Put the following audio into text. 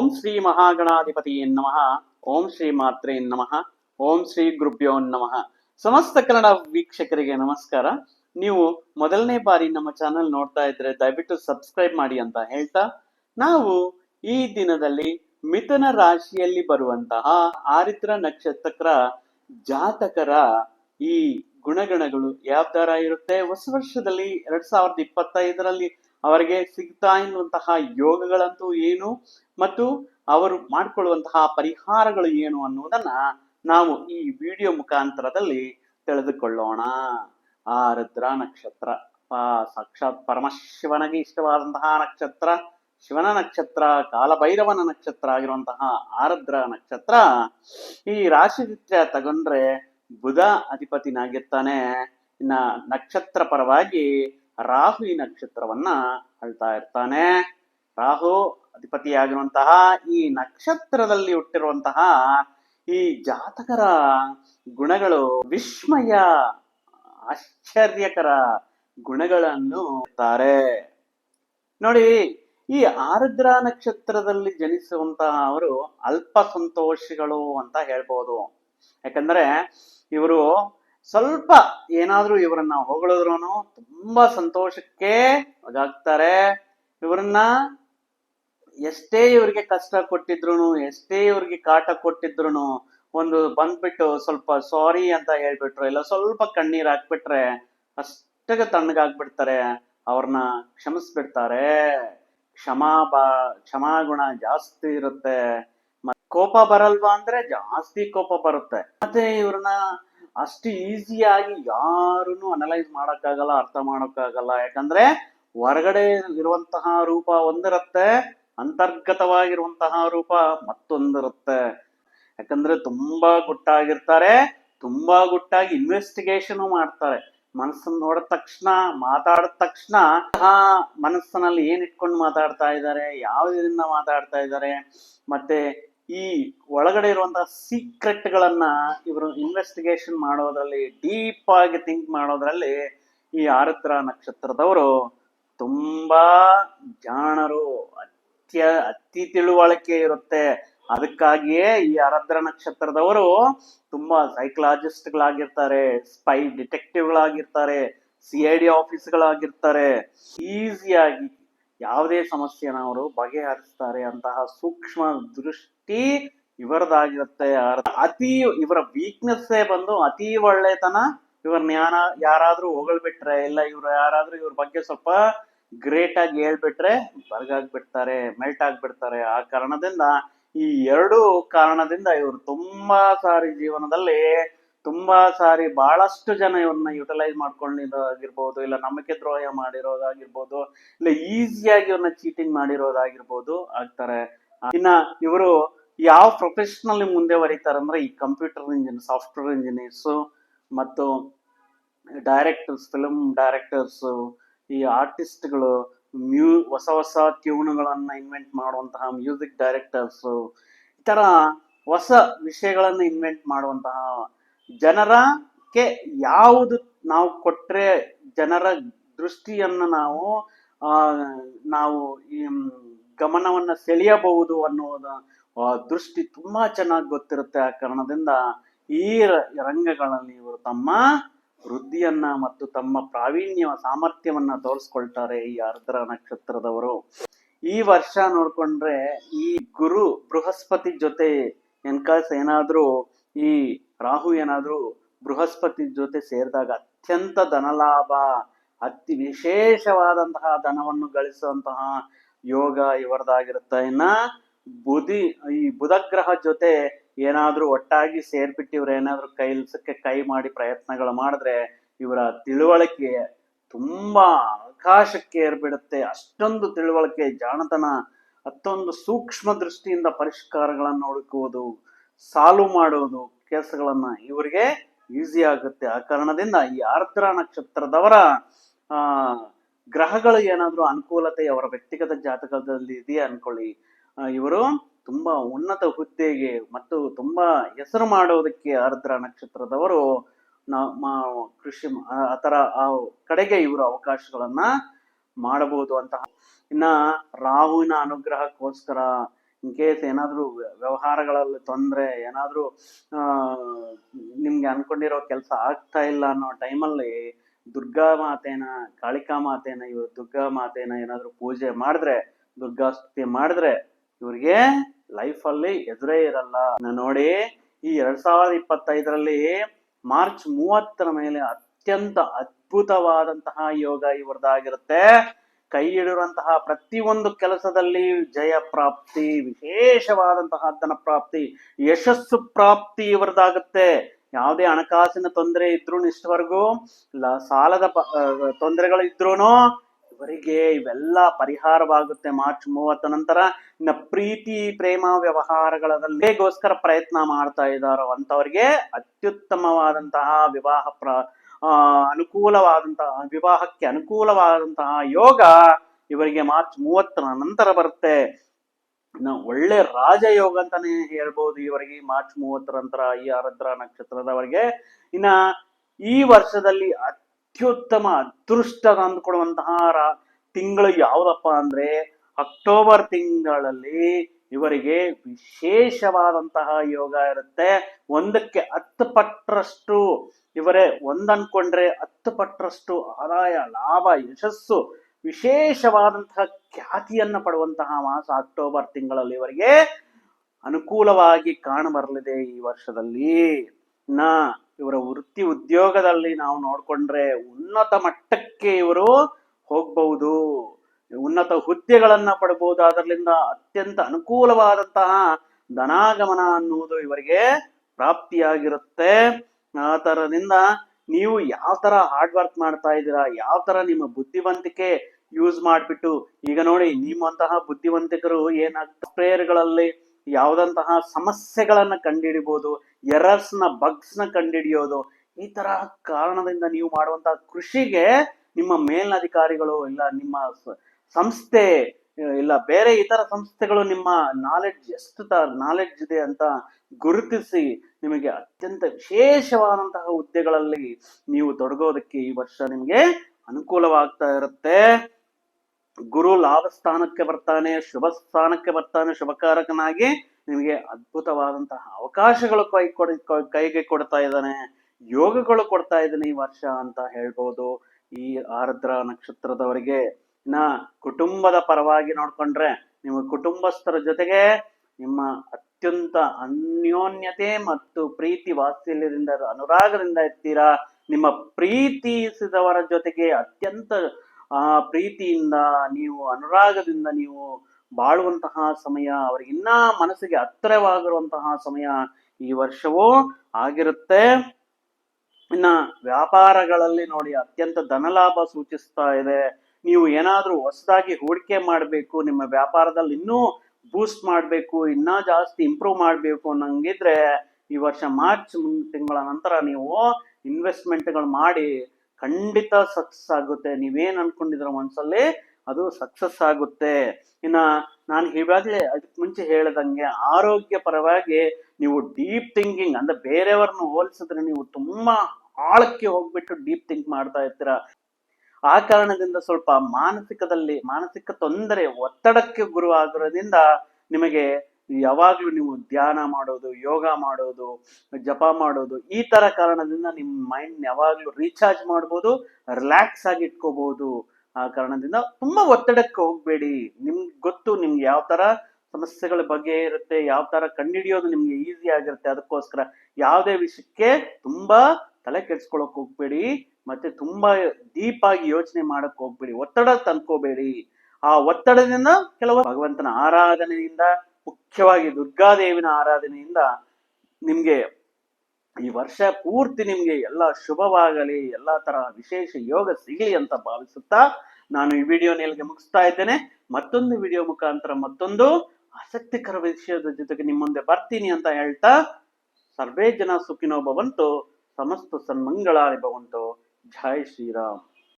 ಓಂ ಶ್ರೀ ಮಹಾಗಣಾಧಿಪತಿ ನಮಃ. ಓಂ ಶ್ರೀ ಮಾತ್ರೆ ನಮಃ. ಓಂ ಶ್ರೀ ಗುರುಭ್ಯೋ ನಮಃ. ಸಮಸ್ತ ಕನ್ನಡ ವೀಕ್ಷಕರಿಗೆ ನಮಸ್ಕಾರ. ನೀವು ಮೊದಲನೇ ಬಾರಿ ನಮ್ಮ ಚಾನೆಲ್ ನೋಡ್ತಾ ಇದ್ರೆ ದಯವಿಟ್ಟು ಸಬ್ಸ್ಕ್ರೈಬ್ ಮಾಡಿ ಅಂತ ಹೇಳ್ತಾ, ನಾವು ಈ ದಿನದಲ್ಲಿ ಮಿಥುನ ರಾಶಿಯಲ್ಲಿ ಬರುವಂತಹ ಆರಿದ್ರ ನಕ್ಷತ್ರ ಜಾತಕರ ಈ ಗುಣಗಣಗಳು ಯಾವ ಇರುತ್ತೆ? ಹೊಸ ವರ್ಷದಲ್ಲಿ ಎರಡ್ ಸಾವಿರದ ಇಪ್ಪತ್ತೈದರಲ್ಲಿ ಅವರಿಗೆ ಸಿಗ್ತಾ ಇರುವಂತಹ ಯೋಗಗಳಂತೂ ಏನು ಮತ್ತು ಅವರು ಮಾಡಿಕೊಳ್ಳುವಂತಹ ಪರಿಹಾರಗಳು ಏನು ಅನ್ನುವುದನ್ನ ನಾವು ಈ ವಿಡಿಯೋ ಮುಖಾಂತರದಲ್ಲಿ ತಿಳಿದುಕೊಳ್ಳೋಣ. ರುದ್ರ ನಕ್ಷತ್ರ, ಆ ಸಾಕ್ಷಾತ್ ಪರಮಶಿವನಿಗೆ ಇಷ್ಟವಾದಂತಹ ನಕ್ಷತ್ರ, ಶಿವನ ನಕ್ಷತ್ರ, ಕಾಲಭೈರವನ ನಕ್ಷತ್ರ ಆಗಿರುವಂತಹ ಆರದ್ರ ನಕ್ಷತ್ರ ಈ ರಾಶಿ ಚಿತ್ರ ತಗೊಂಡ್ರೆ ಬುಧ ಅಧಿಪತಿನಾಗಿರ್ತಾನೆ. ಇನ್ನ ನಕ್ಷತ್ರ ಪರವಾಗಿ ರಾಹು ಈ ನಕ್ಷತ್ರವನ್ನ ಅಳ್ತಾ ಇರ್ತಾನೆ. ರಾಹು ಅಧಿಪತಿಯಾಗಿರುವಂತಹ ಈ ನಕ್ಷತ್ರದಲ್ಲಿ ಹುಟ್ಟಿರುವಂತಹ ಈ ಜಾತಕರ ಗುಣಗಳು ವಿಸ್ಮಯ, ಆಶ್ಚರ್ಯಕರ ಗುಣಗಳನ್ನು ಇರ್ತಾರೆ ನೋಡಿ, ಈ ಆರುದ್ರ ನಕ್ಷತ್ರದಲ್ಲಿ ಜನಿಸುವಂತಹ ಅವರು ಅಲ್ಪ ಸಂತೋಷಿಗಳು ಅಂತ ಹೇಳ್ಬೋದು. ಯಾಕಂದ್ರೆ ಇವರು ಸ್ವಲ್ಪ ಏನಾದ್ರೂ ಇವರನ್ನ ಹೊಗಳಿದ್ರು ತುಂಬಾ ಸಂತೋಷಕ್ಕೆ ಒಳಗಾಗ್ತಾರೆ. ಇವರನ್ನ ಎಷ್ಟೇ ಇವರಿಗೆ ಕಷ್ಟ ಕೊಟ್ಟಿದ್ರು ಎಷ್ಟೇ ಇವ್ರಿಗೆ ಕಾಟ ಕೊಟ್ಟಿದ್ರು ಒಂದು ಬಂದ್ಬಿಟ್ಟು ಸ್ವಲ್ಪ ಸಾರಿ ಅಂತ ಹೇಳ್ಬಿಟ್ರು, ಇಲ್ಲ ಸ್ವಲ್ಪ ಕಣ್ಣೀರ್ ಹಾಕ್ಬಿಟ್ರೆ ಅಷ್ಟಾಗ ತಣ್ಣಗಾಗ್ಬಿಡ್ತಾರೆ. ಅವ್ರನ್ನ ಕ್ಷಮಿಸ್ಬಿಡ್ತಾರೆ. ಕ್ಷಮಾ ಬಾ ಕ್ಷಮಾಗುಣ ಜಾಸ್ತಿ ಇರುತ್ತೆ. ಕೋಪ ಬರಲ್ವಾ ಅಂದ್ರೆ ಜಾಸ್ತಿ ಕೋಪ ಬರುತ್ತೆ. ಮತ್ತೆ ಇವ್ರನ್ನ ಅಷ್ಟು ಈಸಿಯಾಗಿ ಯಾರನ್ನು ಅನಲೈಸ್ ಮಾಡೋಕ್ಕಾಗಲ್ಲ, ಅರ್ಥ ಮಾಡೋಕ್ಕಾಗಲ್ಲ. ಯಾಕಂದ್ರೆ ಹೊರಗಡೆ ಇರುವಂತಹ ರೂಪ ಒಂದಿರುತ್ತೆ, ಅಂತರ್ಗತವಾಗಿರುವಂತಹ ರೂಪ ಮತ್ತೊಂದಿರುತ್ತೆ. ಯಾಕಂದ್ರೆ ತುಂಬಾ ಗುಟ್ಟಾಗಿರ್ತಾರೆ, ತುಂಬಾ ಗುಟ್ಟಾಗಿ ಇನ್ವೆಸ್ಟಿಗೇಷನ್ ಮಾಡ್ತಾರೆ. ಮನಸ್ಸನ್ನ ನೋಡಿದ ತಕ್ಷಣ, ಮಾತಾಡಿದ ತಕ್ಷಣ ಆ ಮನಸ್ಸಿನಲ್ಲಿ ಏನ್ ಇಟ್ಕೊಂಡು ಮಾತಾಡ್ತಾ ಇದ್ದಾರೆ ಯಾವುದರಿಂದ ಮಾತಾಡ್ತಾ ಇದ್ದಾರೆ, ಮತ್ತೆ ಈ ಒಳಗಡೆ ಇರುವಂತಹ ಸೀಕ್ರೆಟ್ ಗಳನ್ನ ಇವರು ಇನ್ವೆಸ್ಟಿಗೇಷನ್ ಮಾಡೋದ್ರಲ್ಲಿ ಡೀಪ್ ಆಗಿ ಥಿಂಕ್ ಮಾಡೋದ್ರಲ್ಲಿ ಈ ಆರುದ್ರ ನಕ್ಷತ್ರದವರು ತುಂಬಾ ಜಾಣರು ಅತ್ಯ, ಅತಿ ತಿಳುವಳಿಕೆ ಇರುತ್ತೆ. ಅದಕ್ಕಾಗಿಯೇ ಈ ಆರದ್ರ ನಕ್ಷತ್ರದವರು ತುಂಬಾ ಸೈಕಲಾಜಿಸ್ಟ್ಗಳಾಗಿರ್ತಾರೆ ಸ್ಪೈ ಡಿಟೆಕ್ಟಿವ್ಗಳಾಗಿರ್ತಾರೆ ಸಿ ಐ ಡಿ ಆಫೀಸ್ಗಳಾಗಿರ್ತಾರೆ ಈಸಿಯಾಗಿ ಯಾವುದೇ ಸಮಸ್ಯೆನ ಅವರು ಬಗೆಹರಿಸ್ತಾರೆ ಅಂತಹ ಸೂಕ್ಷ್ಮ ದೃಷ್ಟಿ ಇವರದಾಗಿರುತ್ತೆ. ಅತಿ ಇವರ ವೀಕ್ನೆಸ್ಸೇ ಬಂದು ಅತಿ ಒಳ್ಳೆತನ ಇವ್ರ ಜ್ಞಾನ ಯಾರಾದ್ರೂ ಹೊಗಳ್ಬಿಟ್ರೆ, ಇಲ್ಲ ಇವ್ರು ಯಾರಾದ್ರೂ ಇವ್ರ ಬಗ್ಗೆ ಸ್ವಲ್ಪ ಗ್ರೇಟ್ ಆಗಿ ಹೇಳ್ಬಿಟ್ರೆ ಬರ್ಗಾಗ್ಬಿಡ್ತಾರೆ ಮೆಲ್ಟ್ ಆಗ್ಬಿಡ್ತಾರೆ. ಆ ಕಾರಣದಿಂದ ಈ ಎರಡು ಕಾರಣದಿಂದ ಇವರು ತುಂಬಾ ಸಾರಿ ಜೀವನದಲ್ಲಿ ತುಂಬಾ ಸಾರಿ ಬಹಳಷ್ಟು ಜನ ಇವ್ರನ್ನ ಯುಟಿಲೈಸ್ ಮಾಡ್ಕೊಂಡಿರೋದಾಗಿರ್ಬೋದು ಇಲ್ಲ ನಂಬಿಕೆ ದ್ರೋಹ ಮಾಡಿರೋದಾಗಿರ್ಬೋದು, ಇಲ್ಲ ಈಸಿಯಾಗಿ ಇವ್ರನ್ನ ಚೀಟಿಂಗ್ ಮಾಡಿರೋದಾಗಿರ್ಬೋದು ಆಗ್ತಾರೆ. ಇನ್ನ ಇವರು ಯಾವ ಪ್ರೊಫೆಷನಲ್ಲಿ ಮುಂದೆ ಬರೀತಾರೆ ಅಂದ್ರೆ ಈ ಕಂಪ್ಯೂಟರ್ ಇಂಜಿನ್ ಸಾಫ್ಟ್ವೇರ್ ಇಂಜಿನಿಯರ್ಸ್ ಮತ್ತು ಡೈರೆಕ್ಟರ್ಸ್ ಫಿಲಮ್ ಡೈರೆಕ್ಟರ್ಸ್ ಈ ಆರ್ಟಿಸ್ಟ್ಗಳು ಮ್ಯೂ ಹೊಸ ಹೊಸ ಟ್ಯೂನ್ಗಳನ್ನ ಇನ್ವೆಂಟ್ ಮಾಡುವಂತಹ ಮ್ಯೂಸಿಕ್ ಡೈರೆಕ್ಟರ್ಸ್ ಈ ತರ ಹೊಸ ವಿಷಯಗಳನ್ನ ಇನ್ವೆಂಟ್ ಮಾಡುವಂತಹ ಜನರಕ್ಕೆ ಯಾವುದು ನಾವು ಕೊಟ್ರೆ ಜನರ ದೃಷ್ಟಿಯನ್ನ ನಾವು ನಾವು ಈ ಗಮನವನ್ನ ಸೆಳೆಯಬಹುದು ಅನ್ನೋದ ಆ, ದೃಷ್ಟಿ ತುಂಬಾ ಚೆನ್ನಾಗಿ ಗೊತ್ತಿರುತ್ತೆ ಆ ಕಾರಣದಿಂದ ಈ ರಂಗಗಳಲ್ಲಿ ಇವರು ತಮ್ಮ ವೃದ್ಧಿಯನ್ನ ಮತ್ತು ತಮ್ಮ ಪ್ರಾವೀಣ್ಯ ಸಾಮರ್ಥ್ಯವನ್ನ ತೋರಿಸ್ಕೊಳ್ತಾರೆ ಈ ಆರ್ದ್ರ ನಕ್ಷತ್ರದವರು. ಈ ವರ್ಷ ನೋಡ್ಕೊಂಡ್ರೆ ಈ ಗುರು ಬೃಹಸ್ಪತಿ ಜೊತೆ ಎನ್ಕಾಸ್ ಏನಾದ್ರೂ ಈ ರಾಹು ಏನಾದರೂ ಬೃಹಸ್ಪತಿ ಜೊತೆ ಸೇರಿದಾಗ ಅತ್ಯಂತ ಧನಲಾಭ, ಅತಿ ವಿಶೇಷವಾದಂತಹ ಧನವನ್ನು ಗಳಿಸುವಂತಹ ಯೋಗ ಇವರದಾಗಿರುತ್ತೆ. ಇನ್ನ ಬುಧಿ, ಈ ಬುಧ ಗ್ರಹ ಜೊತೆ ಏನಾದರೂ ಒಟ್ಟಾಗಿ ಸೇರ್ಬಿಟ್ಟು ಇವ್ರು ಏನಾದ್ರೂ ಕೈಲ್ಸಕ್ಕೆ ಕೈ ಮಾಡಿ ಪ್ರಯತ್ನಗಳು ಮಾಡಿದ್ರೆ ಇವರ ತಿಳುವಳಿಕೆ ತುಂಬಾ ಆಕಾಶಕ್ಕೆ ಏರ್ಬಿಡುತ್ತೆ. ಅಷ್ಟೊಂದು ತಿಳುವಳಿಕೆ, ಜಾಣತನ ಅತ್ತೊಂದು ಸೂಕ್ಷ್ಮ ದೃಷ್ಟಿಯಿಂದ ಪರಿಷ್ಕಾರಗಳನ್ನು ಹುಡುಕುವುದು, ಸಾಲು ಮಾಡುವುದು ಕೆಲಸಗಳನ್ನ ಇವರಿಗೆ ಈಸಿ ಆಗುತ್ತೆ. ಆ ಕಾರಣದಿಂದ ಈ ಆರ್ದ್ರ ನಕ್ಷತ್ರದವರ, ಆ, ಗ್ರಹಗಳು ಏನಾದ್ರೂ ಅನುಕೂಲತೆ ಅವರ ವ್ಯಕ್ತಿಗತ ಜಾತಕದಲ್ಲಿ ಇದೆಯಾ ಅನ್ಕೊಳ್ಳಿ. ಇವರು ತುಂಬಾ ಉನ್ನತ ಹುದ್ದೆಗೆ ಮತ್ತು ತುಂಬಾ ಹೆಸರು ಮಾಡೋದಕ್ಕೆ ಆರ್ದ್ರ ನಕ್ಷತ್ರದವರು ಕೃಷಿ, ಆ ತರ ಆ ಕಡೆಗೆ ಇವರು ಅವಕಾಶಗಳನ್ನ ಮಾಡಬಹುದು ಅಂತ. ಇನ್ನ ರಾಹುವಿನ ಅನುಗ್ರಹಕ್ಕೋಸ್ಕರ ಇನ್ ಕೇಸ್ ಏನಾದರೂ ವ್ಯವಹಾರಗಳಲ್ಲಿ ತೊಂದರೆ, ಏನಾದರೂ ನಿಮ್ಗೆ ಅನ್ಕೊಂಡಿರೋ ಕೆಲಸ ಆಗ್ತಾ ಇಲ್ಲ ಅನ್ನೋ ಟೈಮಲ್ಲಿ ದುರ್ಗಾ ಮಾತೇನ, ಕಾಳಿಕಾ ಮಾತೇನ, ಇವರು ದುರ್ಗಾ ಮಾತೇನ ಏನಾದರೂ ಪೂಜೆ ಮಾಡಿದ್ರೆ, ದುರ್ಗಾ ಸ್ತುತಿ ಮಾಡಿದ್ರೆ ಇವ್ರಿಗೆ ಲೈಫಲ್ಲಿ ಎದುರೇ ಇರಲ್ಲ. ನೋಡಿ, ಈ ಎರಡ್ ಸಾವಿರದ ಇಪ್ಪತ್ತೈದರಲ್ಲಿ ಮಾರ್ಚ್ ಮೂವತ್ತರ ಮೇಲೆ ಅತ್ಯಂತ ಅದ್ಭುತವಾದಂತಹ ಯೋಗ ಇವರದಾಗಿರುತ್ತೆ ಕೈ ಹಿಡಿರುವಂತಹ ಪ್ರತಿಯೊಂದು ಕೆಲಸದಲ್ಲಿ ಜಯ ಪ್ರಾಪ್ತಿ, ವಿಶೇಷವಾದಂತಹ ಧನ ಪ್ರಾಪ್ತಿ, ಯಶಸ್ಸು ಪ್ರಾಪ್ತಿ ಇವರದಾಗುತ್ತೆ. ಯಾವುದೇ ಹಣಕಾಸಿನ ತೊಂದರೆ ಇದ್ರು ಇಷ್ಟವರೆಗೂ ಇಲ್ಲ ಸಾಲದ ತೊಂದರೆಗಳು ಇದ್ರೂ ಇವರಿಗೆ ಇವೆಲ್ಲ ಪರಿಹಾರವಾಗುತ್ತೆ. ಮಾರ್ಚ್ ಮೂವತ್ತ ನಂತರ ಇನ್ನ ಪ್ರೀತಿ, ಪ್ರೇಮ ವ್ಯವಹಾರಗಳಲ್ಲಿಗೋಸ್ಕರ ಪ್ರಯತ್ನ ಮಾಡ್ತಾ ಇದ್ದಾರೋ ಅಂತವರಿಗೆ ಅತ್ಯುತ್ತಮವಾದಂತಹ ವಿವಾಹ ಪ್ರ ಅನುಕೂಲವಾದಂತಹ ವಿವಾಹಕ್ಕೆ ಅನುಕೂಲವಾದಂತಹ ಯೋಗ ಇವರಿಗೆ ಮಾರ್ಚ್ ಮೂವತ್ತರ ನಂತರ ಬರುತ್ತೆ. ಒಳ್ಳೆ ರಾಜಯೋಗ ಅಂತಾನೆ ಹೇಳ್ಬೋದು ಇವರಿಗೆ ಮಾರ್ಚ್ ಮೂವತ್ತರ ನಂತರ ಈ ಆರದ್ರ ನಕ್ಷತ್ರದವರಿಗೆ. ಇನ್ನ ಈ ವರ್ಷದಲ್ಲಿ ಅತ್ಯುತ್ತಮ ಅದೃಷ್ಟ ತಂದುಕೊಡುವಂತಹ ತಿಂಗಳು ಯಾವುದಪ್ಪ ಅಂದ್ರೆ ಅಕ್ಟೋಬರ್ ತಿಂಗಳಲ್ಲಿ ಇವರಿಗೆ ವಿಶೇಷವಾದಂತಹ ಯೋಗ ಇರುತ್ತೆ. ಒಂದಕ್ಕೆ ಹತ್ತು ಪಟ್ಟರಷ್ಟು ಇವರೇ ಒಂದನ್ಕೊಂಡ್ರೆ ಹತ್ತು ಪಟ್ಟರಷ್ಟು ಆದಾಯ, ಲಾಭ, ಯಶಸ್ಸು, ವಿಶೇಷವಾದಂತಹ ಖ್ಯಾತಿಯನ್ನ ಪಡುವಂತಹ ಮಾಸ ಅಕ್ಟೋಬರ್ ತಿಂಗಳಲ್ಲಿ ಇವರಿಗೆ ಅನುಕೂಲವಾಗಿ ಕಾಣಬರಲಿದೆ ಈ ವರ್ಷದಲ್ಲಿ. ನ ಇವರ ವೃತ್ತಿ ಉದ್ಯೋಗದಲ್ಲಿ ನಾವು ನೋಡ್ಕೊಂಡ್ರೆ ಉನ್ನತ ಮಟ್ಟಕ್ಕೆ ಇವರು ಹೋಗ್ಬಹುದು. ಉನ್ನತ ಹುದ್ದೆಗಳನ್ನ ಪಡಬಹುದು ಅದರಿಂದ ಅತ್ಯಂತ ಅನುಕೂಲವಾದಂತಹ ಧನಾಗಮನ ಅನ್ನುವುದು ಇವರಿಗೆ ಪ್ರಾಪ್ತಿಯಾಗಿರುತ್ತೆ. ಆ ತರದಿಂದ ನೀವು ಯಾವ ತರ ಹಾರ್ಡ್ ವರ್ಕ್ ಮಾಡ್ತಾ ಇದ್ದೀರಾ, ಯಾವ ತರ ನಿಮ್ಮ ಬುದ್ಧಿವಂತಿಕೆ ಯೂಸ್ ಮಾಡ್ಬಿಟ್ಟು, ಈಗ ನೋಡಿ ನಿಮ್ಮಂತಹ ಬುದ್ಧಿವಂತಿಕರು ಏನಾಗ್ತದೆ ಪ್ರೇಯರ್ಗಳಲ್ಲಿ ಯಾವ್ದಂತಹ ಸಮಸ್ಯೆಗಳನ್ನ ಕಂಡುಹಿಡಿಬಹುದು ಎರರ್ಸ್ನ ಬಗ್ಸ್ನ ಕಂಡುಹಿಡಿಯೋದು, ಈ ತರ ಕಾರಣದಿಂದ ನೀವು ಮಾಡುವಂತಹ ಕೃಷಿಗೆ ನಿಮ್ಮ ಮೇಲಧಿಕಾರಿಗಳು ಇಲ್ಲ, ನಿಮ್ಮ ಸಂಸ್ಥೆ ಇಲ್ಲ, ಬೇರೆ ಇತರ ಸಂಸ್ಥೆಗಳು ನಿಮ್ಮ ನಾಲೆಡ್ಜ್ ಎಷ್ಟು ನಾಲೆಡ್ಜ್ ಇದೆ ಅಂತ ಗುರುತಿಸಿ ನಿಮಗೆ ಅತ್ಯಂತ ವಿಶೇಷವಾದಂತಹ ಹುದ್ದೆಗಳಲ್ಲಿ ನೀವು ತೊಡಗೋದಕ್ಕೆ ಈ ವರ್ಷ ನಿಮಗೆ ಅನುಕೂಲವಾಗ್ತಾ ಇರುತ್ತೆ. ಗುರು ಲಾಭ ಸ್ಥಾನಕ್ಕೆ ಬರ್ತಾನೆ, ಶುಭ ಸ್ಥಾನಕ್ಕೆ ಬರ್ತಾನೆ, ಶುಭಕಾರಕನಾಗಿ ನಿಮಗೆ ಅದ್ಭುತವಾದಂತಹ ಅವಕಾಶಗಳು ಕೈ ಕೊಡ, ಕೈಗೆ ಕೊಡ್ತಾ ಇದ್ದಾನೆ, ಯೋಗಗಳು ಕೊಡ್ತಾ ಇದ್ದಾನೆ ಈ ವರ್ಷ ಅಂತ ಹೇಳ್ಬೋದು. ಈ ಆರ್ದ್ರ ನಕ್ಷತ್ರದವರಿಗೆ ಇನ್ನ ಕುಟುಂಬದ ಪರವಾಗಿ ನೋಡ್ಕೊಂಡ್ರೆ ನಿಮ್ಮ ಕುಟುಂಬಸ್ಥರ ಜೊತೆಗೆ ನಿಮ್ಮ ಅತ್ಯಂತ ಅನ್ಯೋನ್ಯತೆ ಮತ್ತು ಪ್ರೀತಿ ವಾತ್ಸಲ್ಯದಿಂದ ಅನುರಾಗದಿಂದ ಇರ್ತೀರಾ? ನಿಮ್ಮ ಪ್ರೀತಿಸಿದವರ ಜೊತೆಗೆ ಅತ್ಯಂತ, ಆ, ಪ್ರೀತಿಯಿಂದ ನೀವು, ಅನುರಾಗದಿಂದ ನೀವು ಬಾಳುವಂತಹ ಸಮಯ, ಅವರಿಗೆ ಇನ್ನ ಮನಸ್ಸಿಗೆ ಹತ್ತಿರವಾಗಿರುವಂತಹ ಸಮಯ ಈ ವರ್ಷವೂ ಆಗಿರುತ್ತೆ. ಇನ್ನ ವ್ಯಾಪಾರಗಳಲ್ಲಿ ನೋಡಿ ಅತ್ಯಂತ ಧನಲಾಭ ಸೂಚಿಸ್ತಾ ಇದೆ. ನೀವು ಏನಾದರೂ ಹೊಸದಾಗಿ ಹೂಡಿಕೆ ಮಾಡಬೇಕು, ನಿಮ್ಮ ವ್ಯಾಪಾರದಲ್ಲಿ ಇನ್ನೂ ಬೂಸ್ಟ್ ಮಾಡಬೇಕು, ಇನ್ನೂ ಜಾಸ್ತಿ ಇಂಪ್ರೂವ್ ಮಾಡಬೇಕು ಅನ್ನಂಗಿದ್ರೆ ಈ ವರ್ಷ ಮಾರ್ಚ್ ತಿಂಗಳ ನಂತರ ನೀವು ಇನ್ವೆಸ್ಟ್ಮೆಂಟ್ಗಳು ಮಾಡಿ ಖಂಡಿತ ಸಕ್ಸಸ್ ಆಗುತ್ತೆ. ನೀವೇನ್ ಅನ್ಕೊಂಡಿದ್ರ ಮನ್ಸಲ್ಲಿ ಅದು ಸಕ್ಸಸ್ ಆಗುತ್ತೆ. ಇನ್ನ ನಾನು ಇವಾಗಲೇ ಅದಕ್ಕೆ ಮುಂಚೆ ಹೇಳ್ದಂಗೆ ಆರೋಗ್ಯ ಪರವಾಗಿ ನೀವು ಡೀಪ್ ಥಿಂಕಿಂಗ್ ಅಂದ್ರೆ ಬೇರೆಯವ್ರನ್ನ ಹೋಲಿಸಿದ್ರೆ ನೀವು ತುಂಬಾ ಆಳಕ್ಕೆ ಹೋಗ್ಬಿಟ್ಟು ಡೀಪ್ ಥಿಂಕ್ ಮಾಡ್ತಾ ಇರ್ತೀರಾ. ಆ ಕಾರಣದಿಂದ ಸ್ವಲ್ಪ ಮಾನಸಿಕದಲ್ಲಿ, ಮಾನಸಿಕ ತೊಂದರೆ, ಒತ್ತಡಕ್ಕೆ ಗುರು ಆಗಿರೋದ್ರಿಂದ ನಿಮಗೆ ಯಾವಾಗ್ಲೂ ನೀವು ಧ್ಯಾನ ಮಾಡೋದು, ಯೋಗ ಮಾಡೋದು, ಜಪ ಮಾಡೋದು, ಈ ತರ ಕಾರಣದಿಂದ ನಿಮ್ಮ ಮೈಂಡ್ ಯಾವಾಗ್ಲೂ ರೀಚಾರ್ಜ್ ಮಾಡ್ಬೋದು ರಿಲ್ಯಾಕ್ಸ್ ಆಗಿ ಇಟ್ಕೋಬಹುದು ಆ ಕಾರಣದಿಂದ ತುಂಬಾ ಒತ್ತಡಕ್ಕೆ ಹೋಗ್ಬೇಡಿ. ನಿಮ್ಗೆ ಗೊತ್ತು ನಿಮ್ಗೆ ಯಾವ ತರ ಸಮಸ್ಯೆಗಳ ಬಗ್ಗೆ ಇರುತ್ತೆ, ಯಾವ ತರ ಕಂಡಿಡಿಯೋದು ನಿಮ್ಗೆ ಈಸಿ ಆಗಿರುತ್ತೆ. ಅದಕ್ಕೋಸ್ಕರ ಯಾವುದೇ ವಿಷಯಕ್ಕೆ ತುಂಬಾ ತಲೆ ಕೆಡ್ಸ್ಕೊಳಕ್ ಹೋಗ್ಬೇಡಿ. ಮತ್ತೆ ತುಂಬಾ ಡೀಪ್ ಆಗಿ ಯೋಚನೆ ಮಾಡಕ್ ಹೋಗ್ಬೇಡಿ. ಒತ್ತಡ ತಂದ್ಕೋಬೇಡಿ. ಆ ಒತ್ತಡದಿಂದ ಕೆಲವು ಭಗವಂತನ ಆರಾಧನೆಯಿಂದ, ಮುಖ್ಯವಾಗಿ ದುರ್ಗಾದೇವಿನ ಆರಾಧನೆಯಿಂದ ನಿಮ್ಗೆ ಈ ವರ್ಷ ಪೂರ್ತಿ ನಿಮ್ಗೆ ಎಲ್ಲ ಶುಭವಾಗಲಿ, ಎಲ್ಲಾ ತರ ವಿಶೇಷ ಯೋಗ ಸಿಗಲಿ ಅಂತ ಭಾವಿಸುತ್ತಾ ನಾನು ಈ ವಿಡಿಯೋ ಇಲ್ಲಿಗೆ ಮುಗಿಸ್ತಾ ಇದ್ದೇನೆ. ಮತ್ತೊಂದು ವಿಡಿಯೋ ಮುಖಾಂತರ ಮತ್ತೊಂದು ಆಸಕ್ತಿಕರ ವಿಷಯದ ಜೊತೆಗೆ ನಿಮ್ಮ ಮುಂದೆ ಬರ್ತೀನಿ ಅಂತ ಹೇಳ್ತಾ, ಸರ್ವೇ ಜನ ಸುಖಿನೋ ಭವಂತು, ಸಮಸ್ತ ಸನ್ಮಂಗಳಾನಿ ಭವಂತು. 잘쉬 어.